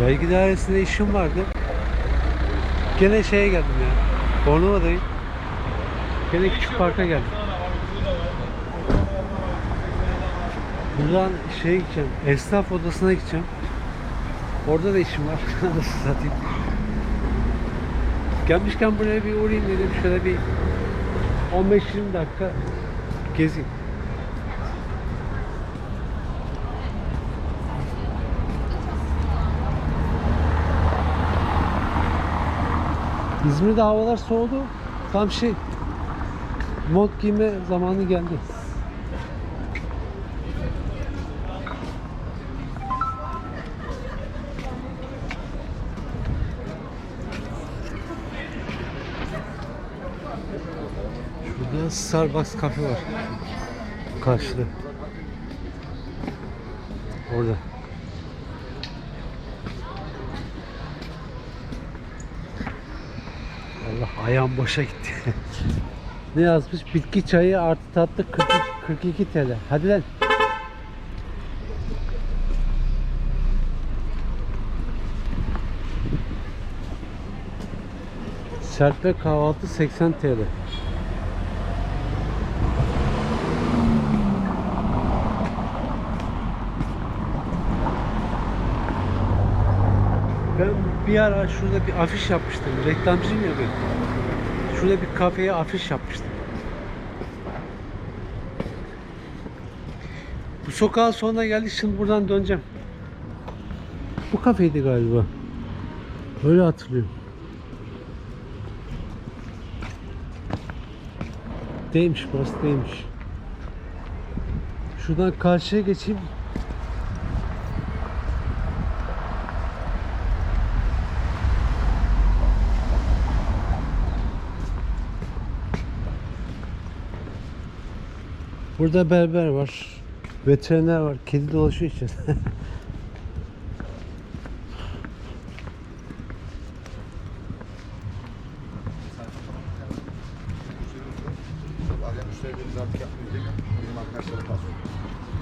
Vergi dairesinde işim vardı. Gene şeye geldim ya. Bornova'dayım. Gene küçük parka geldim. Buradan şeye gideceğim. Esnaf odasına gideceğim. Orada da işim var. Nasıl satayım? Gelmişken buraya bir uğrayayım dedim. Şöyle bir 15-20 dakika gezeyim. İzmir'de havalar soğudu. Tam şey mont giyme zamanı geldi. Şurada Starbucks kafe var. Karşıda. Orada. Allah ayağım boşa gitti. ne yazmış? Bitki çayı artı tatlı 42, 42 TL. Hadi lan. Serpme kahvaltı 80 TL. Ben bir ara şurada bir afiş yapmıştım. Reklamcıyım ya ben. Şurada bir kafeye afiş yapmıştım. Bu sokağın sonuna geldik. Şimdi buradan döneceğim. Bu kafeydi galiba. Öyle hatırlıyorum. Değilmiş burası değilmiş. Şuradan karşıya geçeyim. Burada berber var. Veteriner var. Kedi dolaşıyor için.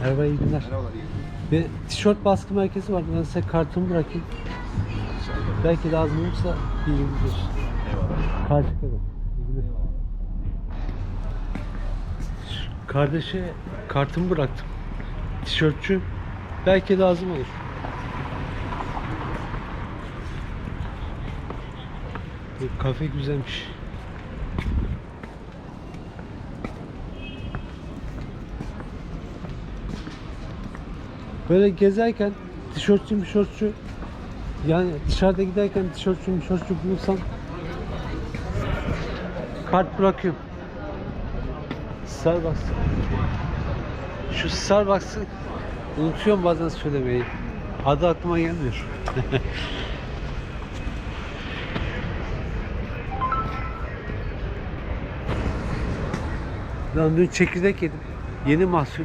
Merhaba iyi günler. Merhabalar, iyi. Bir tişört baskı merkezi var. Ben size kartımı bırakayım. Belki lazım olursa bilginiz olsun. Eyvallah. Karşıda da. İyi günler. Kardeşe kartımı bıraktım. Tişörtçü. Belki lazım olur. Bu kafe güzelmiş. Böyle gezerken tişörtçü mişörtçü yani dışarıda giderken tişörtçü mişörtçü bulursam kart bırakıyorum. Starbucks. Şu Starbucks'ı unutuyorum bazen söylemeyi. Adı aklıma gelmiyor. Lan dün çekirdek yedim. Yeni mahsul.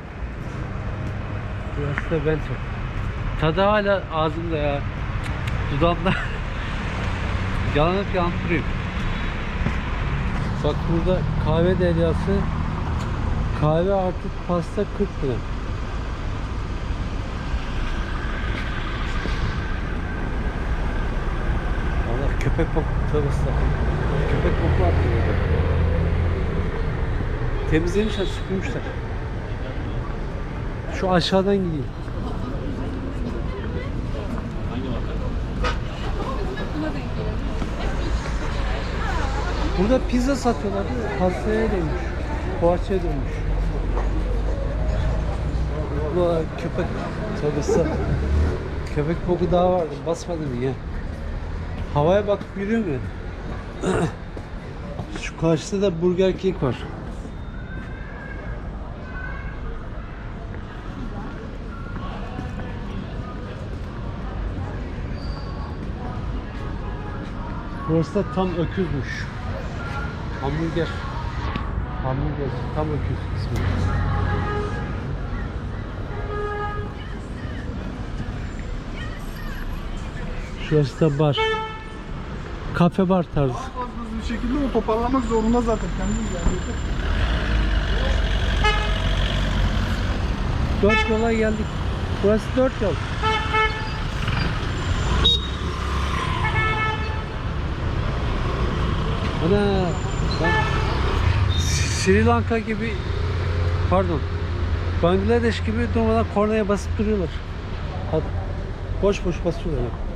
Burası da bento. Tadı hala ağzımda ya. Dudağımda. Yanıp yanıp duruyor. Bak burada kahve deryası kahve artı pasta 40 lira. Allah köpek estağfurullah. Köpek koku burada. Temizlemişler, süpürmüşler. Şu aşağıdan gideyim. Burada pizza satıyorlar değil mi? Pastaya dönmüş. Poğaçaya dönmüş. Bu köpek tövbe Köpek koku daha vardı. Basmadım ya. Havaya bakıp yürüyor mu? Şu karşıda da Burger King var. Burası da tam öküzmüş. Hamburger. Hamburger. Tam öküz ismi. Şurası da bar. Kafe bar tarzı. Daha hızlı bir şekilde o toparlamak zorunda zaten kendimiz yani. Dört yola geldik. Burası dört yol. Ana bak. Sri Lanka gibi pardon Bangladeş gibi durmadan kornaya basıp duruyorlar. Hadi, Boş boş basıyorlar.